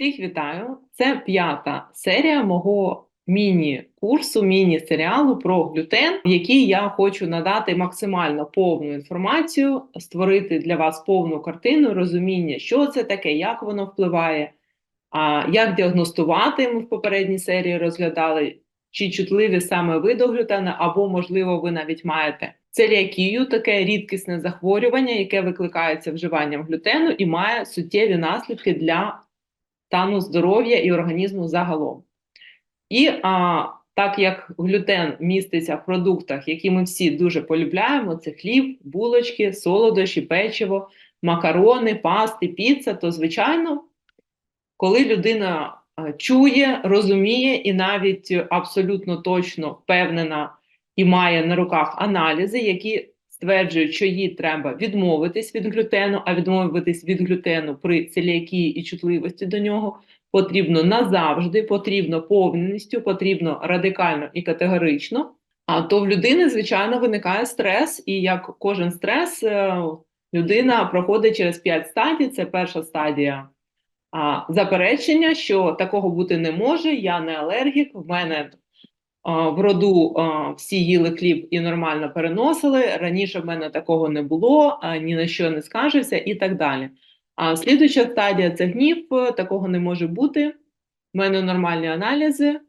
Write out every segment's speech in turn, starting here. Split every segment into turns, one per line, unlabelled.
Всіх вітаю! Це п'ята серія мого міні-курсу, міні-серіалу про глютен, в якій я хочу надати максимально повну інформацію, створити для вас повну картину, розуміння, що це таке, як воно впливає, а як діагностувати. Ми в попередній серії розглядали, чи чутливі саме ви до глютена, або, можливо, ви навіть маєте целіакію, таке рідкісне захворювання, яке викликається вживанням глютену і має суттєві наслідки для стану здоров'я і організму загалом. І а, так як глютен міститься в продуктах, які ми всі дуже полюбляємо: це хліб, булочки, солодощі, печиво, макарони, пасти, піца, то звичайно, коли людина чує, розуміє і навіть абсолютно точно впевнена і має на руках аналізи, які стверджують, що їй треба відмовитись від глютену, а відмовитись від глютену при целіакії і чутливості до нього потрібно назавжди, потрібно повністю, потрібно радикально і категорично. А то в людини, звичайно, виникає стрес, і як кожен стрес, е, людина проходить через 5 стадій. Це перша стадія заперечення, що такого бути не може, я не алергік, в мене в роду всі їли хліб і нормально переносили. Раніше в мене такого не було, ні на що не скажився і так далі. А слідуюча стадія це гнів, такого не може бути. В мене нормальні аналізи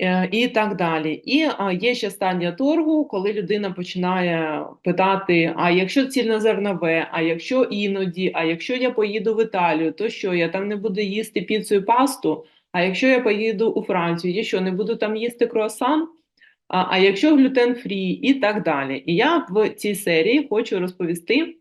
е, і так далі. І є ще стадія торгу, коли людина починає питати: а якщо цільнозернове, а якщо іноді, а якщо я поїду в Італію, то що я там не буду їсти піцу і пасту? А якщо я поїду у Францію, я що не буду там їсти круасан? А, а якщо глютен фрі і так далі. І я в цій серії хочу розповісти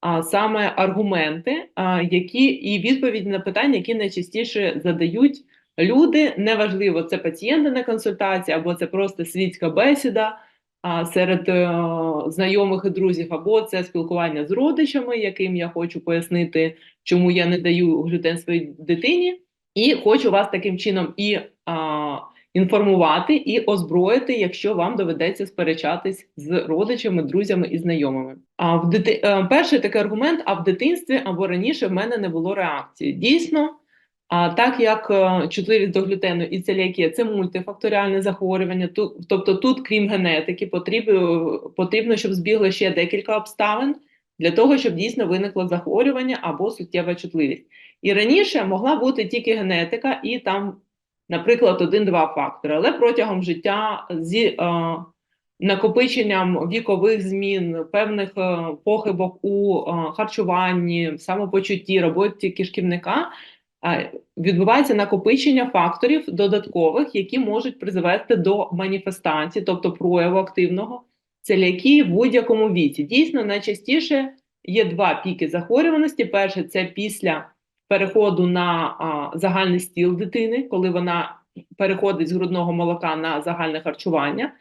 а, саме аргументи, а, які і відповіді на питання, які найчастіше задають люди. Неважливо, це пацієнти на консультації, або це просто світська бесіда а, серед е, знайомих і друзів, або це спілкування з родичами, яким я хочу пояснити, чому я не даю глютен своїй дитині, і хочу вас таким чином і. А, інформувати і озброїти, якщо вам доведеться сперечатись з родичами, друзями і знайомими. А в дити... е, перший такий аргумент: а в дитинстві або раніше в мене не було реакції. Дійсно, а так як е, чутливість до глютену і целіакія – це мультифакторіальне захворювання, тобто тут, крім генетики, потрібно, потрібно, щоб збігли ще декілька обставин для того, щоб дійсно виникло захворювання або суттєва чутливість. І раніше могла бути тільки генетика, і там наприклад, один-два фактори. Але протягом життя зі е, накопиченням вікових змін, певних е, похибок у е, харчуванні, самопочутті, роботі кишківника е, відбувається накопичення факторів додаткових, які можуть призвести до маніфестації, тобто прояву активного целіакії в будь-якому віці. Дійсно, найчастіше є два піки захворюваності. Перший це після переходу на а, загальний стіл дитини, коли вона переходить з грудного молока на загальне харчування,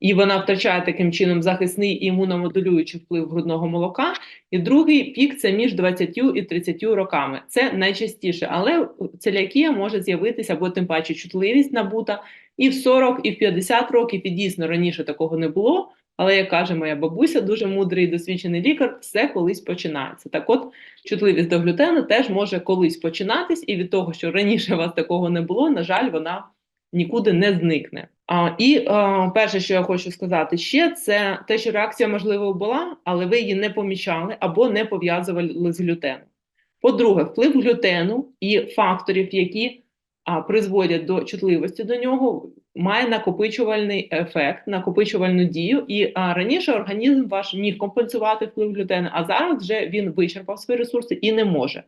і вона втрачає таким чином захисний і імуномодулюючий вплив грудного молока. І другий пік це між 20 і 30 роками. Це найчастіше, але целіакія може з'явитися або тим паче чутливість набута і в 40, і в 50 років, і дійсно раніше такого не було. Але як каже моя бабуся, дуже мудрий і досвідчений лікар, все колись починається. Так от, чутливість до глютену теж може колись починатись, і від того, що раніше у вас такого не було, на жаль, вона нікуди не зникне. А, і а, перше, що я хочу сказати ще, це те, що реакція можливо була, але ви її не помічали або не пов'язували з глютеном. По-друге, вплив глютену і факторів, які призводять до чутливості до нього, має накопичувальний ефект, накопичувальну дію. І раніше організм ваш міг компенсувати вплив глютену, а зараз вже він вичерпав свої ресурси і не може.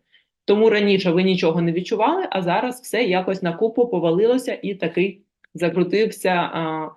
Тому раніше ви нічого не відчували, а зараз все якось на купу повалилося і такий закрутився а,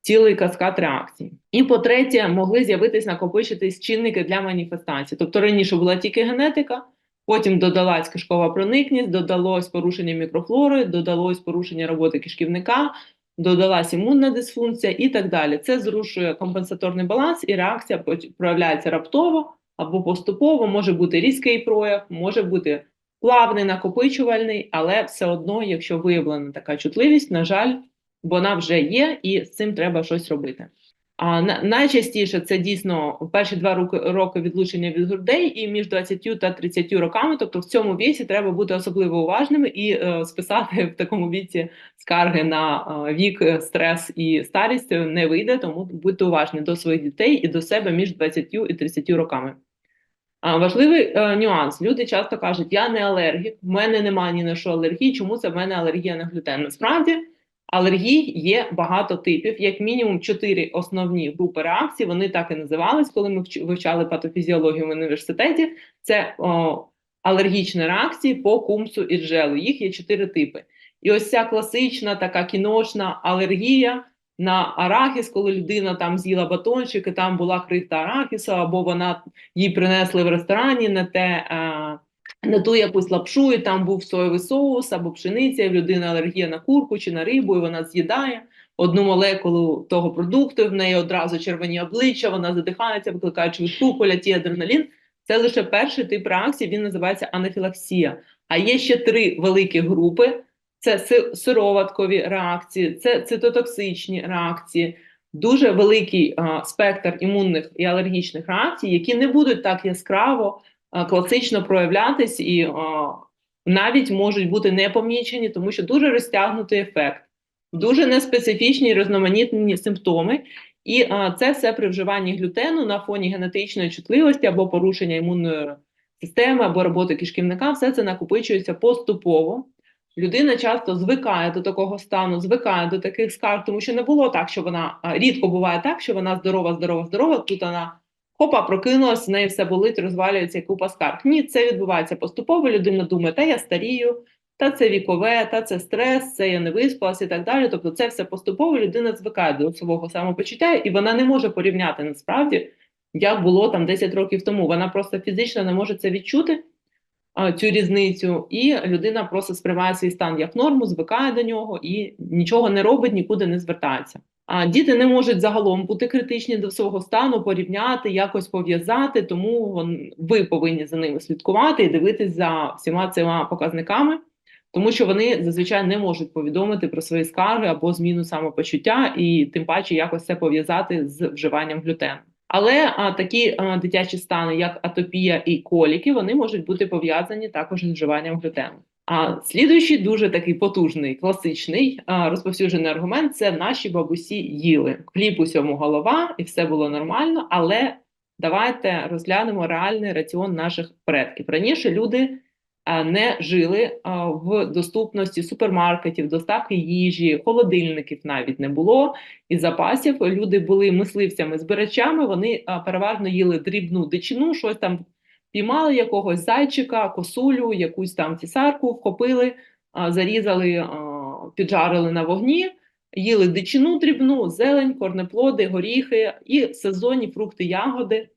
цілий каскад реакцій. І по-третє, могли з'явитись накопичитись чинники для маніфестації. Тобто раніше була тільки генетика. Потім додалась кишкова проникність, додалось порушення мікрофлори, додалось порушення роботи кишківника, додалась імунна дисфункція і так далі. Це зрушує компенсаторний баланс, і реакція проявляється раптово або поступово. Може бути різкий прояв, може бути плавний, накопичувальний, але все одно, якщо виявлена така чутливість, на жаль, вона вже є, і з цим треба щось робити. А на- найчастіше це дійсно перші два роки, роки відлучення від грудей і між 20 та 30 роками. Тобто в цьому віці треба бути особливо уважними і е, списати в такому віці скарги на е, вік, е, стрес і старість не вийде, тому будьте уважні до своїх дітей і до себе між 20 і 30 роками. А, важливий е, нюанс. Люди часто кажуть, я не алергік, в мене немає ні на що алергії, чому це в мене алергія на глютен? Насправді алергій є багато типів, як мінімум чотири основні групи реакцій. Вони так і називались, коли ми вч- вивчали патофізіологію в університеті. Це о, алергічні реакції по кумсу і джелу. Їх є чотири типи. І ось ця класична така кіношна алергія на арахіс, коли людина там з'їла батончик, і там була крихта арахісу, або вона їй принесли в ресторані не те. е, не ту якусь лапшу, і там був соєвий соус або пшениця, і в людини алергія на курку чи на рибу, і вона з'їдає одну молекулу того продукту, і в неї одразу червоні обличчя, вона задихається, викликаючи відку, коляті адреналін. Це лише перший тип реакції, він називається анафілаксія. А є ще три великі групи: це сироваткові реакції, це цитотоксичні реакції, дуже великий а, спектр імунних і алергічних реакцій, які не будуть так яскраво класично проявлятись і а, навіть можуть бути непомічені, тому що дуже розтягнутий ефект, дуже неспецифічні різноманітні симптоми. І а, це все при вживанні глютену на фоні генетичної чутливості або порушення імунної системи, або роботи кишківника, все це накопичується поступово. Людина часто звикає до такого стану, звикає до таких скарг, тому що не було так, що вона рідко буває так, що вона здорова, здорова, здорова. Тут вона хопа, прокинулась, в неї все болить, розвалюється купа скарг. Ні, це відбувається поступово. Людина думає, та я старію, та це вікове, та це стрес, це я не виспалася і так далі. Тобто, це все поступово. Людина звикає до свого самопочуття, і вона не може порівняти насправді, як було там 10 років тому. Вона просто фізично не може це відчути цю різницю, і людина просто сприймає свій стан як норму, звикає до нього і нічого не робить, нікуди не звертається. Діти не можуть загалом бути критичні до свого стану, порівняти, якось пов'язати, тому ви повинні за ними слідкувати і дивитись за всіма цими показниками, тому що вони зазвичай не можуть повідомити про свої скарги або зміну самопочуття, і тим паче якось це пов'язати з вживанням глютену. Але а, такі а, дитячі стани, як атопія і коліки, вони можуть бути пов'язані також з вживанням глютену. А слідуючий дуже такий потужний, класичний розповсюджений аргумент це наші бабусі їли. Хліб усьому голова, і все було нормально. Але давайте розглянемо реальний раціон наших предків. Раніше люди не жили в доступності супермаркетів, доставки їжі, холодильників навіть не було і запасів. Люди були мисливцями, збирачами. Вони переважно їли дрібну дичину, щось там піймали якогось зайчика, косулю, якусь там цісарку, вхопили, зарізали, піджарили на вогні, їли дичину дрібну, зелень, корнеплоди, горіхи і сезонні фрукти, ягоди.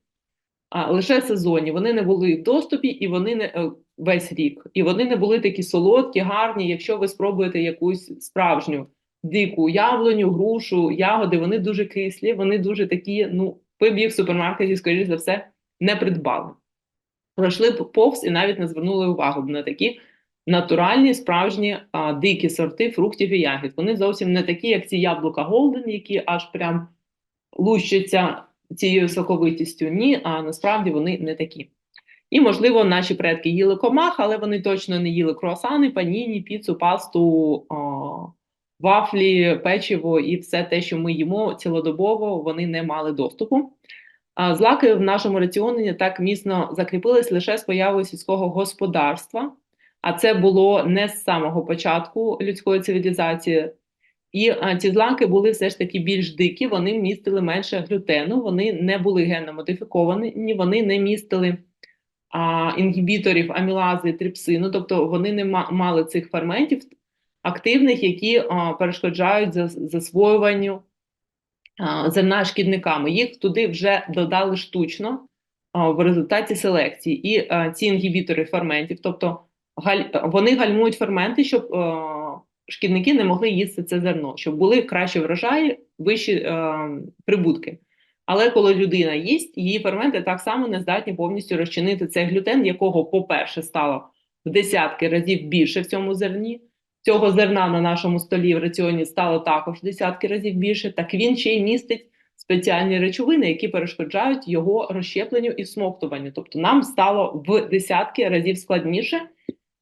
Лише сезонні. Вони не були в доступі і вони не е, весь рік. І вони не були такі солодкі, гарні. Якщо ви спробуєте якусь справжню дику яблуню, грушу, ягоди, вони дуже кислі, вони дуже такі, ну, ви б їх в супермаркеті, скоріш за все, не придбали. Пройшли б повз і навіть не звернули увагу на такі натуральні, справжні а, дикі сорти фруктів і ягід. Вони зовсім не такі, як ці яблука Голден, які аж прям лущаться цією соковитістю. Ні, а насправді вони не такі. І, можливо, наші предки їли комах, але вони точно не їли круасани, паніні, піцу, пасту, о, вафлі, печиво і все те, що ми їмо цілодобово, вони не мали доступу. Злаки в нашому раціоні так міцно закріпились лише з появою сільського господарства, а це було не з самого початку людської цивілізації. І ці злаки були все ж таки більш дикі, вони містили менше глютену, вони не були генно-модифіковані, вони не містили а, інгібіторів амілази, трипсину, тобто вони не мали цих ферментів активних, які а, перешкоджають зас- засвоюванню зерна шкідниками. Їх туди вже додали штучно в результаті селекції. І ці інгібітори ферментів, тобто вони гальмують ферменти, щоб шкідники не могли їсти це зерно, щоб були кращі врожаї, вищі прибутки. Але коли людина їсть, її ферменти так само не здатні повністю розчинити цей глютен, якого, по-перше, стало в десятки разів більше в цьому зерні. Цього зерна на нашому столі в раціоні стало також десятки разів більше. Так він ще й містить спеціальні речовини, які перешкоджають його розщепленню і всмоктуванню. Тобто нам стало в десятки разів складніше.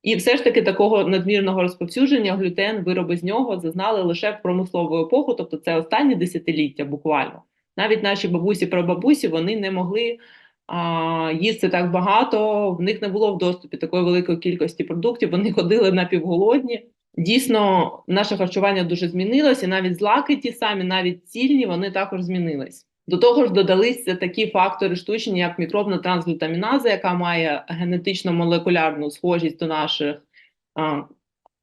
І все ж таки такого надмірного розповсюдження глютен, вироби з нього зазнали лише в промислову епоху, тобто це останні десятиліття буквально. Навіть наші бабусі прабабусі вони не могли а, їсти так багато, в них не було в доступі такої великої кількості продуктів, вони ходили напівголодні. Дійсно, наше харчування дуже змінилось, і навіть злаки ті самі, навіть цільні, вони також змінились. До того ж, додалися такі фактори штучні, як мікробна трансглютаміназа, яка має генетично-молекулярну схожість до наших а,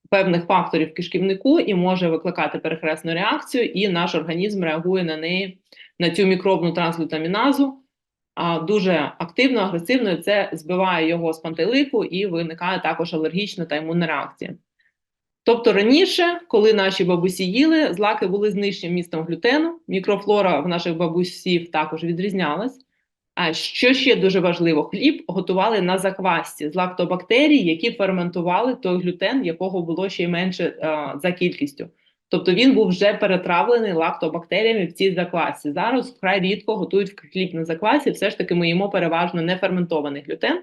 певних факторів кишківнику і може викликати перехресну реакцію, і наш організм реагує на неї, на цю мікробну трансглютаміназу а, дуже активно, агресивно, це збиває його з пантелику і виникає також алергічна та імунна реакція. Тобто раніше, коли наші бабусі їли, злаки були з нижчим містом глютену, мікрофлора в наших бабусів також відрізнялась. А що ще дуже важливо, хліб готували на заквасці з лактобактерій, які ферментували той глютен, якого було ще й менше а, за кількістю. Тобто він був вже перетравлений лактобактеріями в цій заквасці. Зараз вкрай рідко готують хліб на заквасці, все ж таки ми їмо переважно неферментований глютен.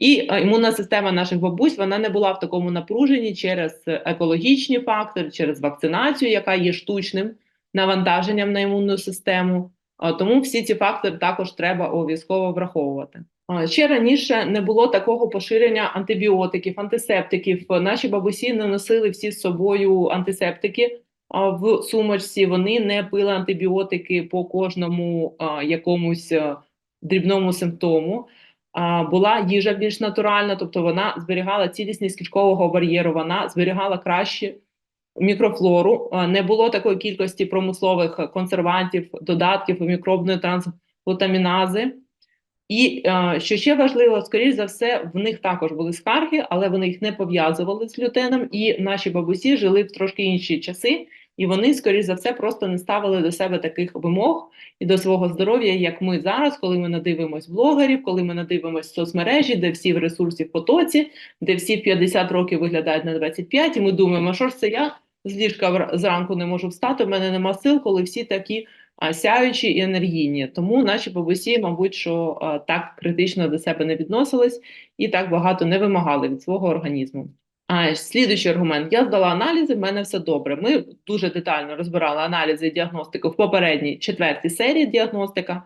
І е, імунна система наших бабусь вона не була в такому напруженні через екологічні фактори, через вакцинацію, яка є штучним навантаженням на імунну систему. Тому всі ці фактори також треба обов'язково враховувати. Ще раніше не було такого поширення антибіотиків, антисептиків. Наші бабусі не носили всі з собою антисептики в сумочці. Вони не пили антибіотики по кожному якомусь дрібному симптому. Була їжа більш натуральна, тобто вона зберігала цілісність кишкового бар'єру, вона зберігала краще мікрофлору, не було такої кількості промислових консервантів, додатків мікробної трансглутамінази. І що ще важливо, скоріш за все, в них також були скарги, але вони їх не пов'язували з глютеном, і наші бабусі жили в трошки інші часи, і вони, скоріш за все, просто не ставили до себе таких вимог і до свого здоров'я, як ми зараз, коли ми надивимось блогерів, коли ми надивимось соцмережі, де всі в ресурсі в потоці, де всі в 50 років виглядають на 25, і ми думаємо, що ж це я з ліжка зранку не можу встати, в мене нема сил, коли всі такі сяючі і енергійні. Тому наші бабусі, мабуть, що так критично до себе не відносились і так багато не вимагали від свого організму. Слідуючий аргумент: я здала аналізи, в мене все добре. Ми дуже детально розбирали аналізи і діагностику в попередній четвертій серії діагностика.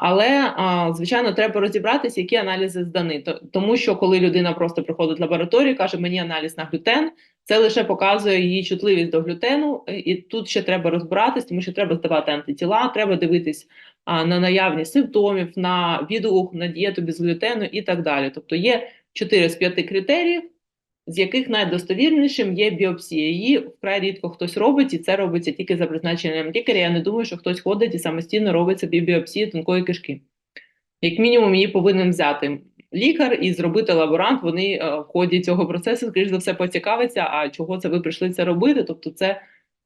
Але, звичайно, треба розібратися, які аналізи здані. Тому що коли людина просто приходить в лабораторію, каже, мені аналіз на глютен, це лише показує її чутливість до глютену, і- тут ще треба розбиратись, тому що треба здавати антитіла, треба дивитись на наявність симптомів, на відгук, на дієту без глютену і так далі. Тобто є 4 з 5 критеріїв, з яких найдостовірнішим є біопсія. Її вкрай рідко хтось робить, і це робиться тільки за призначенням лікаря. Я не думаю, що хтось ходить і самостійно робить собі біопсію тонкої кишки. Як мінімум, її повинен взяти лікар і зробити лаборант. Вони е, в ході цього процесу, скоріш за все, поцікавиться, а чого це ви прийшли це робити. Тобто, це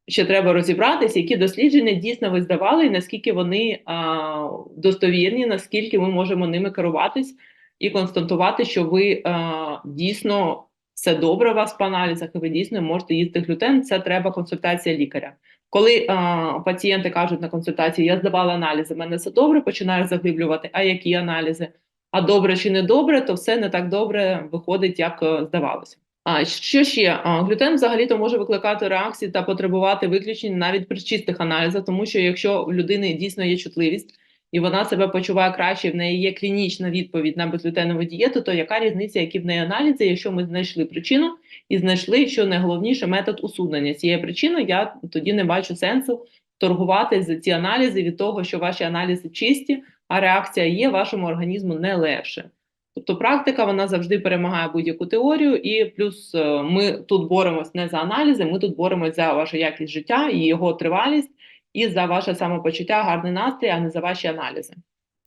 ще треба розібратися, які дослідження дійсно ви здавали, і наскільки вони а, достовірні, наскільки ми можемо ними керуватись і констатувати, що ви а, дійсно все добре у вас по аналізах, і ви дійсно можете їсти глютен. Це треба консультація лікаря. Коли а, пацієнти кажуть на консультації, я здавала аналізи, мене все добре, починаєш заглиблювати, а які аналізи? А добре чи не добре, то все не так добре виходить, як е, здавалося. А що ще? А, глютен взагалі-то може викликати реакції та потребувати виключень навіть при чистих аналізах, тому що якщо у людини дійсно є чутливість і вона себе почуває краще, в неї є клінічна відповідь на безглютенову дієту, то яка різниця, які в неї аналізи, якщо ми знайшли причину і знайшли, що найголовніше метод усунення цієї причини, я тоді не бачу сенсу торгувати за ці аналізи від того, що ваші аналізи чисті, а реакція є, вашому організму не легше. Тобто практика вона завжди перемагає будь-яку теорію, і плюс е, ми тут боремось не за аналізи, ми тут боремось за вашу якість життя і його тривалість, і за ваше самопочуття, гарний настрій, а не за ваші аналізи.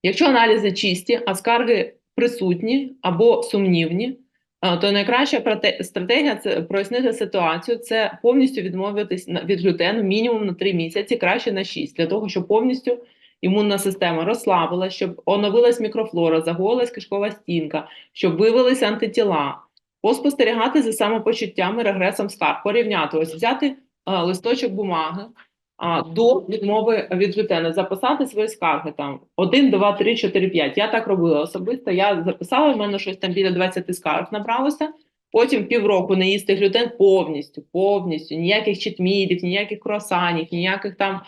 Якщо аналізи чисті, а скарги присутні або сумнівні, е, то найкраща стратегія це прояснити ситуацію, це повністю відмовитись від глютену мінімум на 3 місяці, краще на 6, для того, щоб повністю імунна система розслабилась, щоб оновилась мікрофлора, загоїлась кишкова стінка, щоб виявилися антитіла, поспостерігати за самопочуттям і регресом скарг, порівняти, ось взяти е, листочок бумаги, а, до відмови від глютену, записати свої скарги там 1, 2, 3, 4, 5. Я так робила особисто. Я записала, в мене щось там біля 20 скарг набралося. Потім півроку не їсти глютен повністю, повністю, ніяких читмілів, ніяких круасанів, ніяких там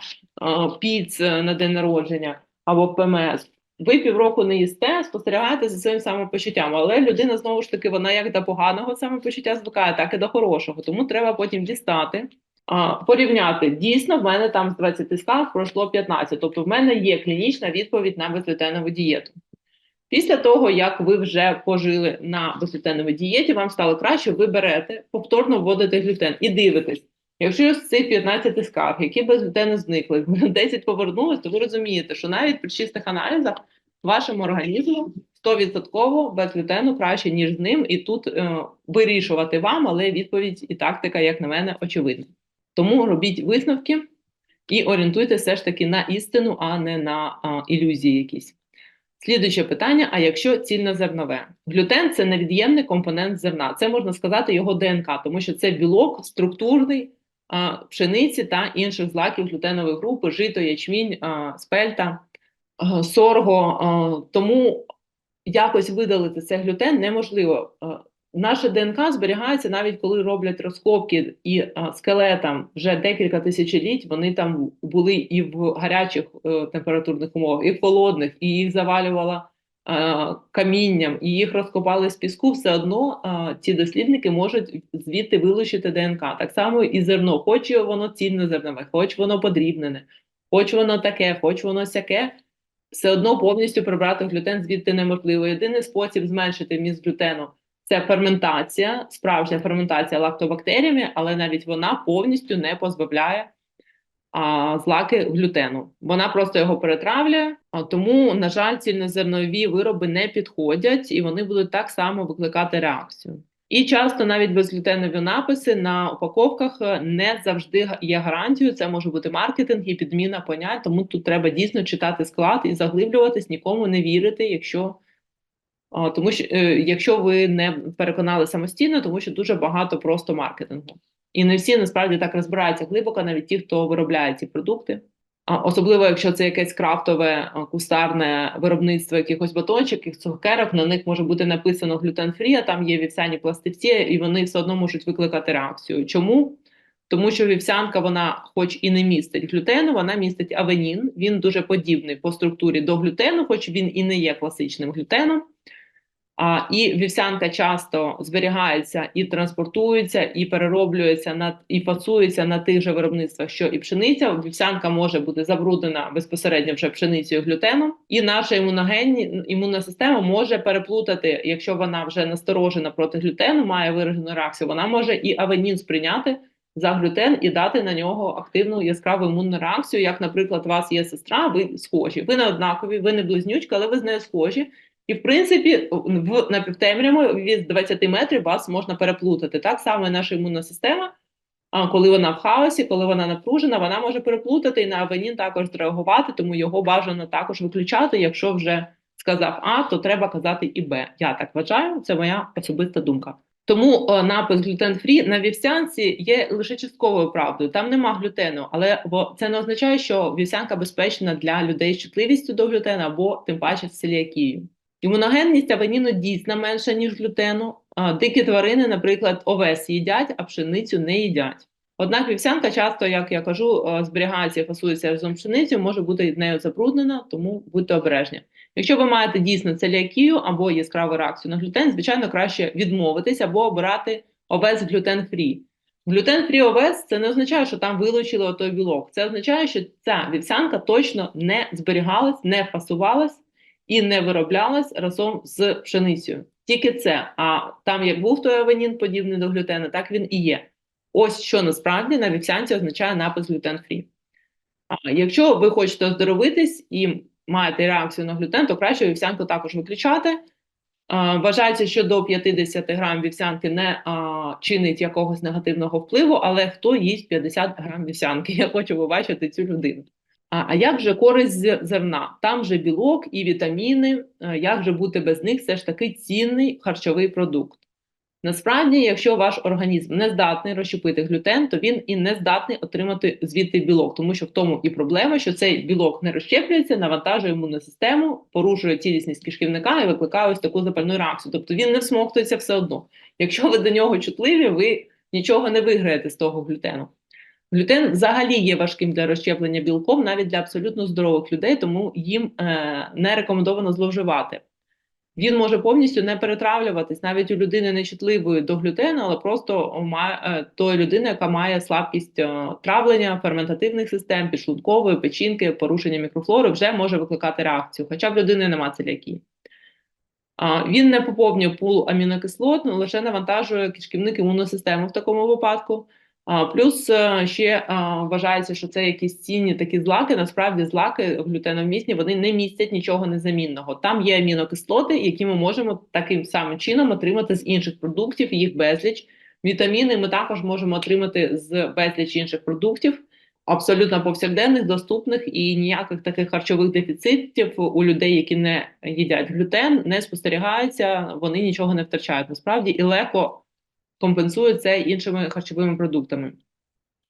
піц е, на день народження або ПМС. Ви півроку не їсте, спостерігаєте за своїм самопочуттям, але людина знову ж таки вона як до поганого самопочуття звикає, так і до хорошого. Тому треба потім дістати, порівняти. Дійсно, в мене там з 20 скарг пройшло 15, тобто в мене є клінічна відповідь на безглютенову дієту. Після того, як ви вже пожили на безглютеновій дієті, вам стало краще, ви берете, повторно вводите глютен і дивитесь. Якщо з цих 15 скарг, які без глютену зникли, 10 повернулись, то ви розумієте, що навіть при чистих аналізах вашому організму 100% без краще, ніж з ним, і тут е, вирішувати вам, але відповідь і тактика, як на мене, очевидна. Тому робіть висновки і орієнтуйте все ж таки на істину, а не на а, ілюзії якісь. Слідуюче питання: а якщо цільнозернове? Глютен це невід'ємний компонент зерна. Це можна сказати його ДНК, тому що це білок структурний а, пшениці та інших злаків глютенової групи, жито, ячмінь, а, спельта, а, сорго. А, тому якось видалити цей глютен неможливо. А, Наше ДНК зберігається навіть коли роблять розкопки і скелетам вже декілька тисячоліть. Вони там були і в гарячих е, температурних умовах, і в холодних, і їх завалювала е, камінням, і їх розкопали з піску. Все одно ці дослідники можуть звідти вилучити ДНК. Так само і зерно, хоч і воно цільнозернове, хоч воно подрібнене, хоч воно таке, хоч воно сяке. Все одно повністю прибрати глютен звідти неможливо. Єдиний спосіб зменшити вміст глютену це ферментація, справжня ферментація лактобактеріями, але навіть вона повністю не позбавляє а, злаки глютену. Вона просто його перетравлює, а тому, на жаль, цільнозернові вироби не підходять і вони будуть так само викликати реакцію. І часто навіть безглютенові написи на упаковках не завжди є гарантією. Це може бути маркетинг і підміна понять, тому тут треба дійсно читати склад і заглиблюватись, нікому не вірити, якщо Тому що е, якщо ви не переконали самостійно, тому що дуже багато просто маркетингу. І не всі насправді так розбираються глибоко, навіть ті, хто виробляє ці продукти. Особливо, якщо це якесь крафтове кустарне виробництво якихось батончиків, цукерок, на них може бути написано глютен-фрі, а там є вівсяні пластивці, і вони все одно можуть викликати реакцію. Чому? Тому що вівсянка, вона, хоч і не містить глютену, вона містить авенін. Він дуже подібний по структурі до глютену, хоч він і не є класичним глютеном. А, і вівсянка часто зберігається і транспортується, і перероблюється на і фасується на тих же виробництвах, що і пшениця. Вівсянка може бути забруднена безпосередньо вже пшеницею глютеном, і наша імуногенні імунна система може переплутати, якщо вона вже насторожена проти глютену, має виражену реакцію. Вона може і авенін сприйняти за глютен і дати на нього активну яскраву імунну реакцію. Як, наприклад, у вас є сестра, ви схожі, ви не однакові, ви не близнючки, але ви з нею схожі. І, в принципі, в напівтемряві від 20 метрів вас можна переплутати. Так само наша імунна система, а коли вона в хаосі, коли вона напружена, вона може переплутати і на авенін також зреагувати, тому його бажано також виключати. Якщо вже сказав А, то треба казати і Б. Я так вважаю, це моя особиста думка. Тому е, напис глютен-фрі на вівсянці є лише частковою правдою. Там нема глютену, але бо це не означає, що вівсянка безпечна для людей з чутливістю до глютену або тим паче з целіакією. Імуногенність авеніну дійсно менша, ніж глютену. Дикі тварини, наприклад, овес їдять, а пшеницю не їдять. Однак вівсянка часто, як я кажу, зберігається і фасується разом з пшеницею, може бути нею забруднена, тому будьте обережні. Якщо ви маєте дійсно целіакію або яскраву реакцію на глютен, звичайно, краще відмовитись або обирати овес глютен-фрі. Глютен-фрі овес це не означає, що там вилучили отой білок. Це означає, що ця вівсянка точно не зберігалась, не фасувалась і не вироблялась разом з пшеницею. Тільки це. А там, як був той авенін, подібний до глютену, так він і є. Ось що насправді на вівсянці означає напис глютен-фрі. А якщо ви хочете оздоровитись і маєте реакцію на глютен, то краще вівсянку також виключати. Вважається, що до 50 грам вівсянки не а, чинить якогось негативного впливу, але хто їсть 50 грам вівсянки? Я хочу побачити цю людину. А, як же користь зерна? Там же білок і вітаміни. е, Як же бути без них? Це ж такий цінний харчовий продукт. Насправді, якщо ваш організм не здатний розщепити глютен, то він і не здатний отримати звідти білок, тому що в тому і проблема, що цей білок не розщеплюється, навантажує імунну систему, порушує цілісність кишківника і викликає ось таку запальну реакцію. Тобто він не всмоктується все одно. Якщо ви до нього чутливі, ви нічого не виграєте з того глютену. Глютен взагалі є важким для розщеплення білком, навіть для абсолютно здорових людей, тому їм е, не рекомендовано зловживати. Він може повністю не перетравлюватись навіть у людини нечутливої до глютену, але просто е, тої людини, яка має слабкість е, травлення, ферментативних систем, підшлункової, печінки, порушення мікрофлори, вже може викликати реакцію, хоча в людини нема целіакії. Він не поповнює пул амінокислот, лише навантажує кишківник імунну систему в такому випадку. Плюс е, ще вважається, що це якісь цінні такі злаки. Насправді злаки глютеновмісні вони не містять нічого незамінного. Там є амінокислоти, які ми можемо таким самим чином отримати з інших продуктів, їх безліч. Вітаміни ми також можемо отримати з безліч інших продуктів, абсолютно повсякденних, доступних і ніяких таких харчових дефіцитів у людей, які не їдять глютен, не спостерігається, вони нічого не втрачають насправді і легко компенсують це іншими харчовими продуктами.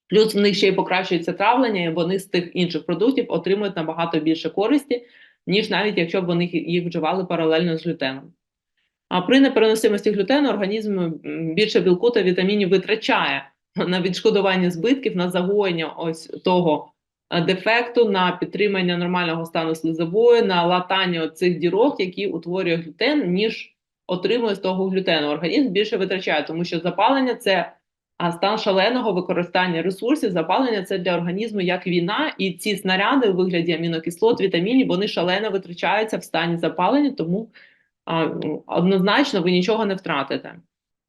Плюс в них ще й покращується травлення, і вони з тих інших продуктів отримують набагато більше користі, ніж навіть якщо б вони їх- вживали паралельно з глютеном. А при непереносимості глютену організм більше білку та вітамінів витрачає на відшкодування збитків, на загоєння ось того е, дефекту, на підтримання нормального стану слизової, на латання цих дірок, які утворює глютен, ніж отримує з того глютену. Організм більше витрачає, тому що запалення це стан шаленого використання ресурсів. Запалення це для організму як війна, і ці снаряди у вигляді амінокислот, вітамінів, вони шалено витрачаються в стані запалення, тому а, однозначно ви нічого не втратите.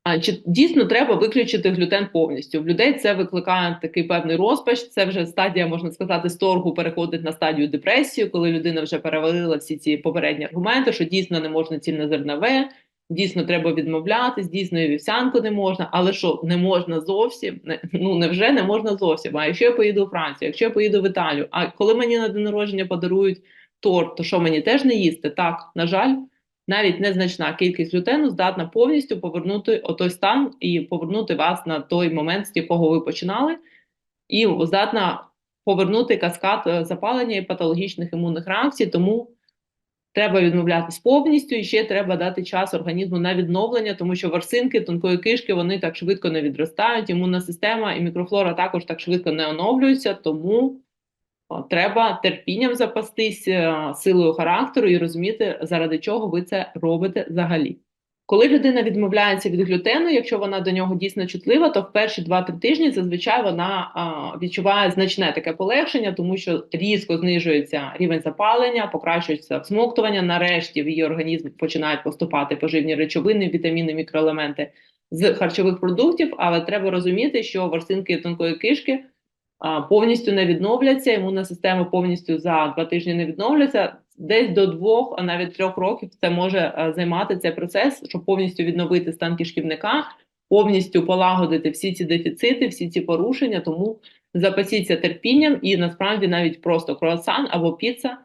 А чи дійсно треба виключити глютен повністю? В людей це викликає такий певний розпач. Це вже стадія, можна сказати, з торгу переходить на стадію депресії, коли людина вже перевалила всі ці попередні аргументи, що дійсно не можна цільнозернове, дійсно треба відмовлятись, дійсно і вівсянку не можна, але що не можна зовсім? Не- Ну невже не можна зовсім? А якщо я поїду у Францію, якщо я поїду в Італію, а коли мені на день народження подарують торт, то що мені теж не їсти? Так, на жаль, навіть незначна кількість глютену здатна повністю повернути отой стан і повернути вас на той момент, з якого ви починали, і здатна повернути каскад е, запалення і патологічних імунних реакцій. Тому треба відмовлятись повністю, і ще треба дати час організму на відновлення, тому що ворсинки тонкої кишки вони так швидко не відростають. Імунна система і мікрофлора також так швидко не оновлюються, тому Треба терпінням запастись е, силою характеру і розуміти, заради чого ви це робите взагалі. Коли людина відмовляється від глютену, якщо вона до нього дійсно чутлива, то в перші 2-3 тижні зазвичай вона а, відчуває значне таке полегшення, тому що різко знижується рівень запалення, покращується всмоктування. Нарешті в її організм починають поступати поживні речовини, вітаміни, мікроелементи з харчових продуктів. Але треба розуміти, що ворсинки тонкої кишки а, повністю не відновляться, імунна система повністю за два тижні не відновляться. Десь до двох, а навіть трьох років це може е, займати цей процес, щоб повністю відновити стан кишківника, повністю полагодити всі ці дефіцити, всі ці порушення. Тому запасіться терпінням, і насправді навіть просто круасан або піца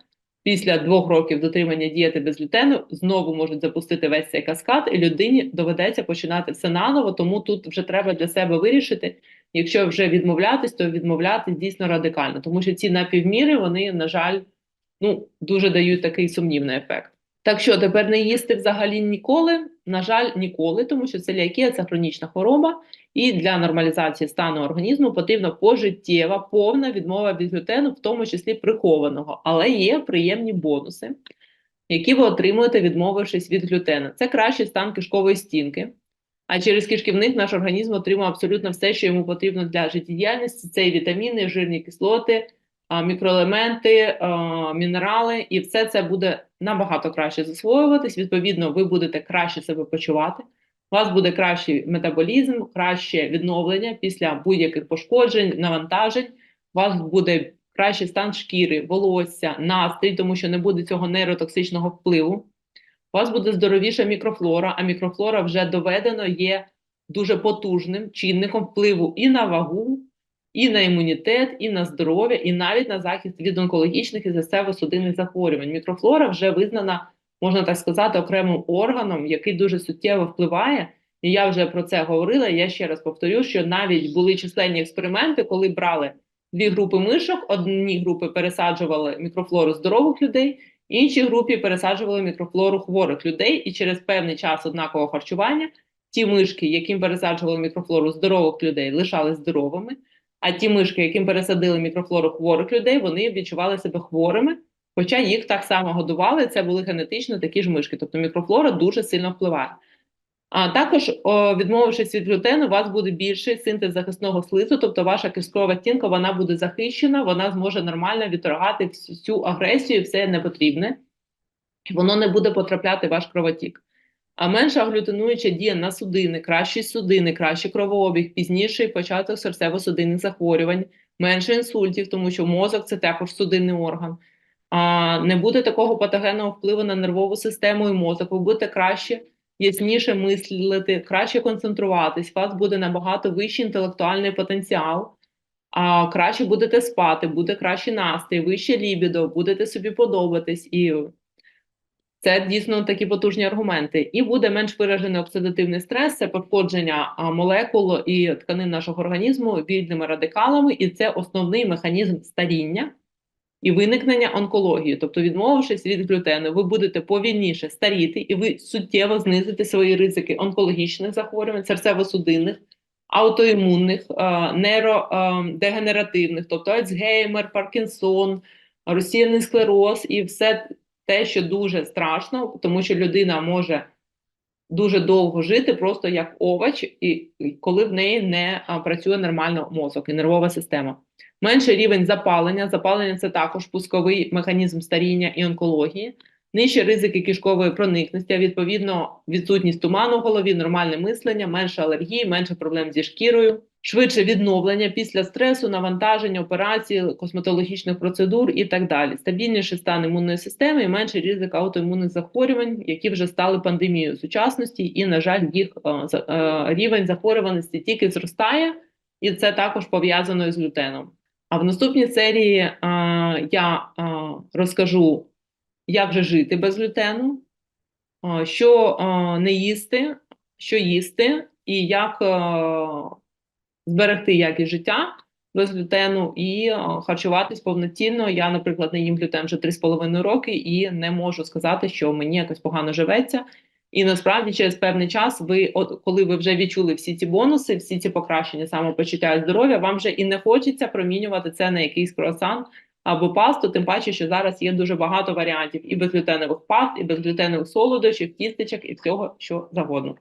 після двох років дотримання дієти без глютену знову можуть запустити весь цей каскад, і людині доведеться починати все наново. Тому тут вже треба для себе вирішити. Якщо вже відмовлятись, то відмовлятись дійсно радикально, тому що ці напівміри вони, на жаль, ну дуже дають такий сумнівний ефект. Так що тепер не їсти взагалі ніколи, на жаль, ніколи, тому що целіакія – це хронічна хвороба, і для нормалізації стану організму потрібна пожиттєва повна відмова від глютену, в тому числі прихованого. Але є приємні бонуси, які ви отримуєте, відмовившись від глютену. Це кращий стан кишкової стінки. А через кишківник наш організм отримує абсолютно все, що йому потрібно для життєдіяльності: це і вітаміни, жирні кислоти, мікроелементи, мінерали, і все це буде набагато краще засвоюватись. Відповідно, ви будете краще себе почувати. У вас буде кращий метаболізм, краще відновлення після будь-яких пошкоджень, навантажень. У вас буде кращий стан шкіри, волосся, настрій, тому що не буде цього нейротоксичного впливу. У вас буде здоровіша мікрофлора, а мікрофлора вже доведено є дуже потужним чинником впливу і на вагу, і на імунітет, і на здоров'я, і навіть на захист від онкологічних і серцево-судинних захворювань. Мікрофлора вже визнана, можна так сказати, окремим органом, який дуже суттєво впливає І я вже про це говорила. Я ще раз повторю, що навіть були численні експерименти, коли брали дві групи мишок, одні групи пересаджували мікрофлору здорових людей, іншій групі пересаджували мікрофлору хворих людей, і через певний час однакового харчування ті мишки, яким пересаджували мікрофлору здорових людей, лишались здоровими. А ті мишки, яким пересадили мікрофлору хворих людей, вони відчували себе хворими, хоча їх так само годували. Це були генетично такі ж мишки. Тобто мікрофлора дуже сильно впливає. А також, відмовившись від глютену, у вас буде більший синтез захисного слизу, тобто ваша кишкова стінка вона буде захищена, вона зможе нормально відторгати всю агресію, все непотрібне, воно не буде потрапляти в ваш кровотік. А менша глютенуюча дія на судини, кращі судини, кращий кровообіг, пізніший початок серцево-судинних захворювань, менше інсультів, тому що мозок це також судинний орган. А, не буде такого патогенного впливу на нервову систему і мозок. Ви будете краще, ясніше мислити, краще концентруватись. У вас буде набагато вищий інтелектуальний потенціал. А краще будете спати, буде кращий настрій, вище лібідо, будете собі подобатись і це дійсно такі потужні аргументи. І буде менш виражений оксидативний стрес, це пошкодження молекул і тканин нашого організму вільними радикалами, і це основний механізм старіння і виникнення онкології. Тобто, відмовившись від глютену, ви будете повільніше старіти, і ви суттєво знизите свої ризики онкологічних захворювань, серцево-судинних, аутоімунних, нейродегенеративних, тобто Альцгеймер, Паркінсон, розсіяний склероз і все те, що дуже страшно, тому що людина може дуже довго жити просто як овоч, і коли в неї не працює нормально мозок і нервова система. Менший рівень запалення. Запалення це також пусковий механізм старіння і онкології. Нижчі ризики кишкової проникності, відповідно, відсутність туману в голові, нормальне мислення, менше алергії, менше проблем зі шкірою, швидше відновлення після стресу, навантаження, операцій, косметологічних процедур і так далі. Стабільніший стан імунної системи і менший ризик аутоімунних захворювань, які вже стали пандемією сучасності, і, на жаль, їх е, е, рівень захворюваності тільки зростає, і це також пов'язано із глютеном. А в наступній серії е, я е, розкажу як же жити без глютену, а, що а, не їсти, що їсти, і як а, зберегти якість життя без глютену і харчуватись повноцінно. Я, наприклад, не їм глютен вже 3,5 роки і не можу сказати, що мені якось погано живеться. І насправді через певний час, ви, от коли ви вже відчули всі ці бонуси, всі ці покращення самопочуття і здоров'я, вам вже і не хочеться промінювати це на якийсь круасан або пасту, тим паче, що зараз є дуже багато варіантів і безглютенових паст, і безглютенових солодощів, тістечок і всього, що завгодно.